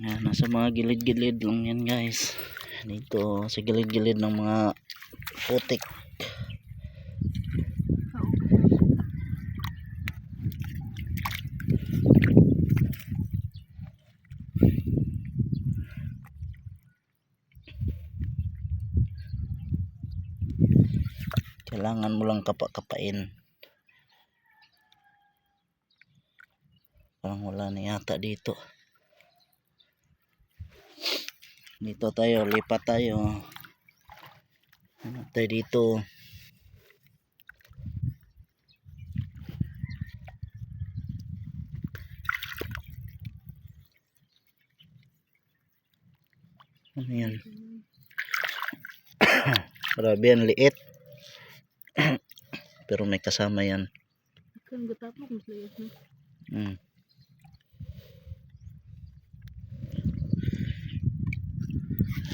Yan, nasa mga gilid-gilid lang yan guys. Dito sa gilid-gilid ng mga putik. Kailangan mo lang kapa-kapain. Parang wala na yata dito. Dito tayo, lipat tayo. Ano tayo dito? Ano yan? Grabe yan, liit. Pero may kasama yan. Kan gutap mo kung slayas na. Mm.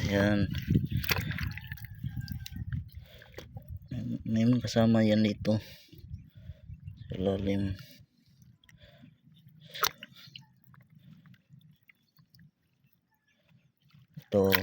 Ayan. May kasama yan dito. Sa lalim. Ito.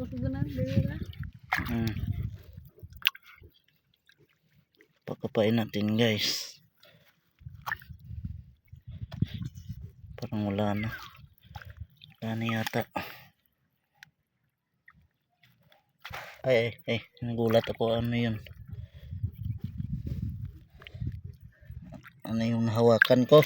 Ako sa ganan, dira. Mm. Pagkapain natin guys. Parang wala na. Wala na yata. Ay, ay, ay. Nagulat ako. Ano yun? Ano yung hawakan ko?